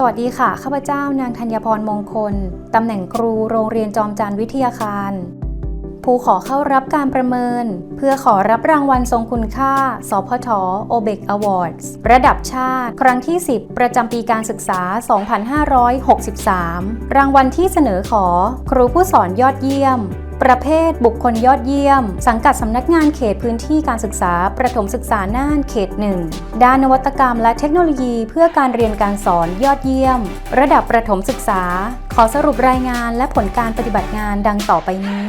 สวัสดีค่ะ ข้าพเจ้านางธัญพรมงคล ตำแหน่งครูโรงเรียนจอมจานวิทยาคาร ผู้ขอเข้ารับการประเมิน เพื่อขอรับรางวัลทรงคุณค่า สพทโอเบกอวอร์ดระดับชาติ ครั้งที่ 10 ประจำปีการศึกษา 2563 รางวัลที่เสนอขอ ครูผู้สอนยอดเยี่ยม ประเภทบุคคลยอดเยี่ยม สังกัดสำนักงานเขตพื้นที่การศึกษา ประถมศึกษาน่านเขตหนึ่งด้านนวัตกรรมและเทคโนโลยีเพื่อการเรียนการสอนยอดเยี่ยม ระดับประถมศึกษา ขอสรุปรายงานและผลการปฏิบัติงานดังต่อไปนี้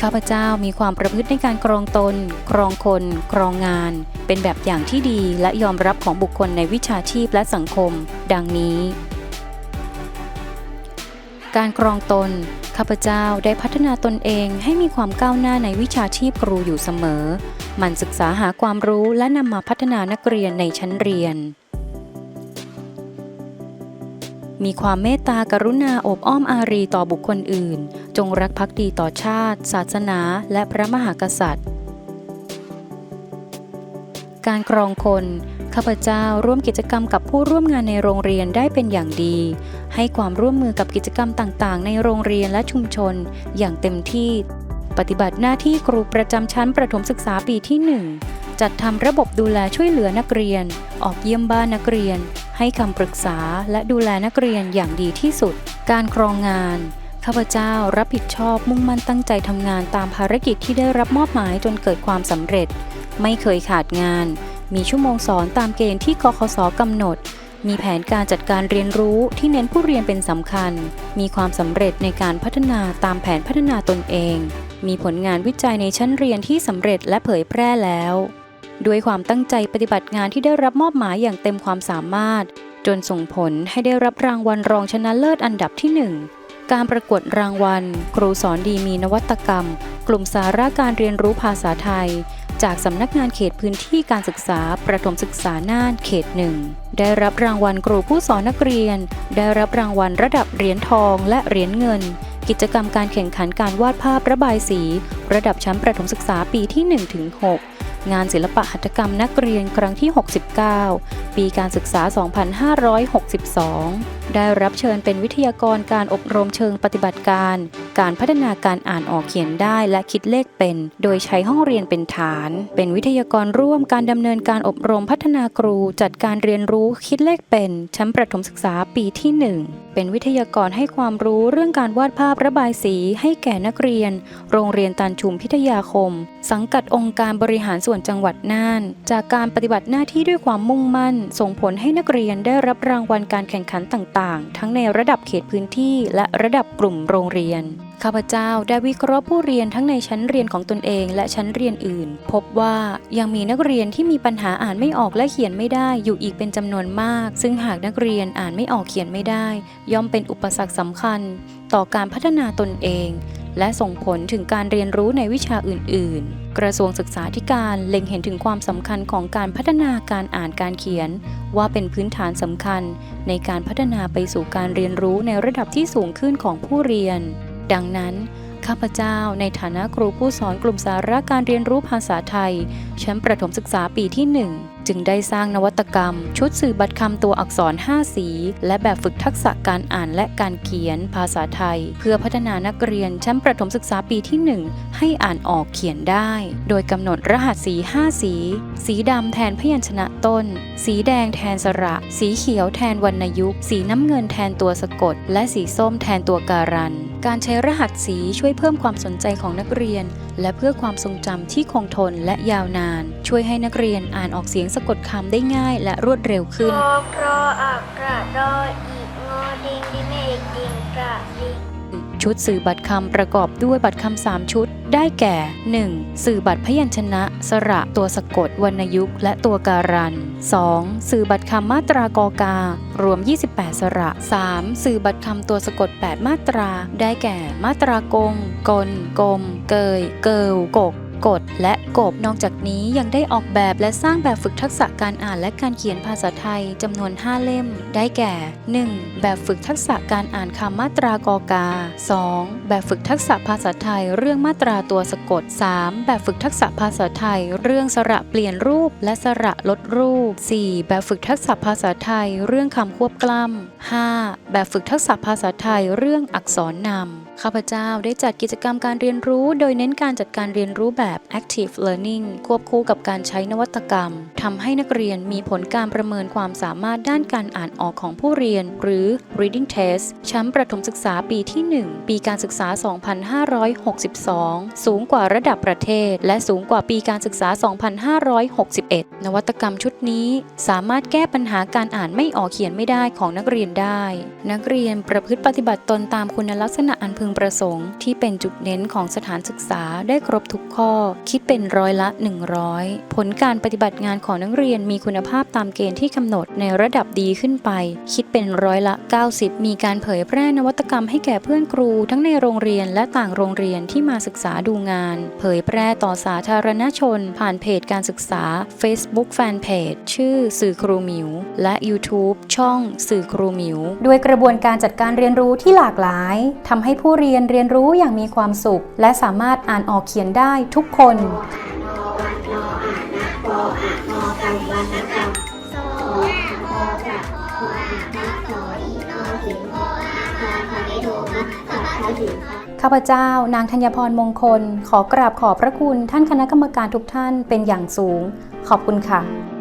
ข้าพเจ้ามีความประพฤติในการครองตน ครองคน ครองงาน เป็นแบบอย่างที่ดีและยอมรับของบุคคลในวิชาชีพและสังคม ดังนี้ การครองตน ข้าพเจ้าได้พัฒนาตนเองให้มีความก้าวหน้าในวิชาชีพครูอยู่เสมอ มันศึกษาหาความรู้และนำมาพัฒนานักเรียนในชั้นเรียน มีความเมตตากรุณาอบอ้อมอารีต่อบุคคลอื่น จงรักภักดีต่อชาติ ศาสนา และพระมหากษัตริย์ การครองคน ข้าพเจ้าร่วมกิจกรรมกับผู้ร่วมงานในโรงเรียนได้เป็นอย่างดี ให้ความร่วมมือกับกิจกรรมต่างๆ ในโรงเรียนและชุมชน อย่างเต็มที่ ปฏิบัติหน้าที่ครูประจำชั้นประถมศึกษาปีที่ 1 จัดทำระบบดูแลช่วยเหลือนักเรียน ออกเยี่ยมบ้านนักเรียน ให้คำปรึกษาและดูแลนักเรียนอย่างดีที่สุด การครองงานข้าพเจ้ารับผิดชอบมุ่งมั่นตั้งใจทำงานตามภารกิจที่ได้รับมอบหมายจนเกิดความสำเร็จ ไม่เคยขาดงาน มีชั่วโมงสอนตามเกณฑ์ที่กคสกำหนด มีแผนการจัดการเรียนรู้ที่เน้นผู้เรียนเป็นสำคัญ มีความสำเร็จในการพัฒนาตามแผนพัฒนาตนเอง มีผลงานวิจัยในชั้นเรียนที่สำเร็จและเผยแพร่แล้ว ด้วยความตั้งใจปฏิบัติงานที่ได้รับมอบหมายอย่างเต็มความสามารถ จนส่งผลให้ได้รับรางวัลรองชนะเลิศอันดับที่ 1การประกวดรางวัล ครูสอนดีมีนวัตกรรม กลุ่มสาระการเรียนรู้ภาษาไทย จากสำนักงานเขตพื้นที่การศึกษาประถมศึกษาน่านเขตหนึ่งได้รับรางวัลครูผู้สอนนักเรียน ได้รับรางวัลระดับเหรียญทองและเหรียญเงิน กิจกรรมการแข่งขันการวาดภาพระบายสี ระดับชั้นประถมศึกษาปีที่ 1-6 งานศิลปะหัตถกรรมนักเรียนครั้งที่ 69 ปีการศึกษา 2562 ได้รับเชิญเป็นวิทยากรการอบรมเชิงปฏิบัติการ การพัฒนาการอ่านออกเขียนได้และคิดเลขเป็น โดยใช้ห้องเรียนเป็นฐาน เป็นวิทยากรร่วมการดำเนินการอบรมพัฒนาครู จัดการเรียนรู้คิดเลขเป็น ชั้นประถมศึกษาปีที่ 1 เป็นวิทยากรให้ความรู้เรื่องการวาดภาพระบายสีให้แก่นักเรียน โรงเรียนตันชุมพิทยาคม สังกัดองค์การบริหารส่วนจังหวัดน่าน จากการปฏิบัติหน้าที่ด้วยความมุ่งมั่น ส่งผลให้นักเรียนได้รับรางวัลการแข่งขันต่าง ๆ ทั้งในระดับเขตพื้นที่และระดับกลุ่มโรงเรียน ข้าพเจ้าได้วิเคราะห์ผู้เรียนทั้งในชั้นเรียนของตนเองและชั้นเรียนอื่น พบว่ายังมีนักเรียนที่มีปัญหาอ่านไม่ออกและเขียนไม่ได้อยู่อีกเป็นจำนวนมาก ซึ่งหากนักเรียนอ่านไม่ออกเขียนไม่ได้ ย่อมเป็นอุปสรรคสำคัญ ต่อการพัฒนาตนเอง และส่งผลถึงการเรียนรู้ในวิชาอื่น ๆ กระทรวงศึกษาธิการเล็งเห็นถึงความสำคัญของการพัฒนาการอ่านการเขียน ว่าเป็นพื้นฐานสำคัญ ในการพัฒนาไปสู่การเรียนรู้ในระดับที่สูงขึ้นของผู้เรียน ดังนั้น ข้าพเจ้าในฐานะครูผู้สอนกลุ่มสาระการเรียนรู้ภาษาไทย ชั้นประถมศึกษาปีที่ 1 จึงได้สร้างนวัตกรรม ชุดสื่อบัตรคำตัวอักษร 5 สี และแบบฝึกทักษะการอ่านและการเขียนภาษาไทย เพื่อพัฒนานักเรียนชั้นประถมศึกษาปีที่ 1 ให้อ่านออกเขียนได้ โดยกำหนดรหัสสี 5 สี สีดำแทนพยัญชนะต้น สีแดงแทนสระ สีเขียวแทนวรรณยุกต์ สีน้ำเงินแทนตัวสะกด และสีส้มแทนตัวการัน การใช้รหัสสีช่วยเพิ่มความสนใจของนักเรียน และเพื่อความทรงจำที่คงทนและยาวนาน ช่วยให้นักเรียนอ่านออกเสียงสะกดคำได้ง่ายและรวดเร็วขึ้นรอรออัก ชุดสื่อบัตรคำประกอบด้วยบัตรคำสามชุด ได้แก่ 1. สื่อบัตรพยัญชนะ สระตัวสะกดวรรณยุกต์และตัวการัน 2. สื่อบัตรคำมาตรากอการวม 28 สระ 3. สื่อบัตรคำตัวสะกด 8 มาตรา ได้แก่ มาตรากง กล กลม เกย เกิวกก กดและกบนอกจากนี้ยังได้ออกแบบและสร้างแบบฝึกทักษะการอ่านและการเขียนภาษาไทยจำนวน 5 เล่ม ได้แก่ 1. แบบฝึกทักษะการอ่านคำมาตรากอกา 2. แบบฝึกทักษะภาษาไทยเรื่องมาตราตัวสะกด 3. แบบฝึกทักษะภาษาไทย เรื่องสระเปลี่ยนรูปและสระลดรูป 4. แบบฝึกทักษะภาษาไทย เรื่องคำควบกล้ำ 5. แบบฝึกทักษะภาษาไทยเรื่องอักษรนำ ข้าพเจ้าได้จัดกิจกรรมการเรียนรู้โดยเน้นการจัดการเรียนรู้แบบ active learning ควบคู่กับการใช้นวัตกรรมทำให้นักเรียนมีผลการประเมินความสามารถด้านการอ่านออกของผู้เรียน หรือ reading test ชั้นประถมศึกษาปีที่ 1 ปีการศึกษา 2562 สูงกว่าระดับประเทศ และสูงกว่าปีการศึกษา 2561 นวัตกรรมชุดนี้ สามารถแก้ปัญหาการอ่านไม่ออกเขียนไม่ได้ของนักเรียนได้ นักเรียนประพฤติปฏิบัติตนตามคุณลักษณะอันพึงประสงค์ที่เป็นจุดเน้นของสถานศึกษาได้ครบทุกข้อ คิดเป็นร้อยละ 100 ผลการปฏิบัติงานของนักเรียนมีคุณภาพตามเกณฑ์ที่กำหนดในระดับดีขึ้นไป คิดเป็นร้อยละ 90 มีการเผยแพร่นวัตกรรมให้แก่เพื่อนครู ทั้งในโรงเรียนและต่างโรงเรียนที่มาศึกษาดูงาน เผยแพร่ต่อสาธารณชน ผ่านเพจการศึกษา Facebook Fanpage ชื่อสื่อครูหมิว และ YouTube ช่องสื่อครูหมิว ด้วยกระบวนการจัดการเรียนรู้ที่หลากหลายทำให้ผู้เรียนเรียนรู้อย่างมีความสุข และสามารถอ่านออกเขียนได้ทุกคนข้าพเจ้านางธัญพรมงคล ขอกราบขอบพระคุณท่านคณะกรรมการทุกท่านเป็นอย่างสูง ขอบคุณค่ะ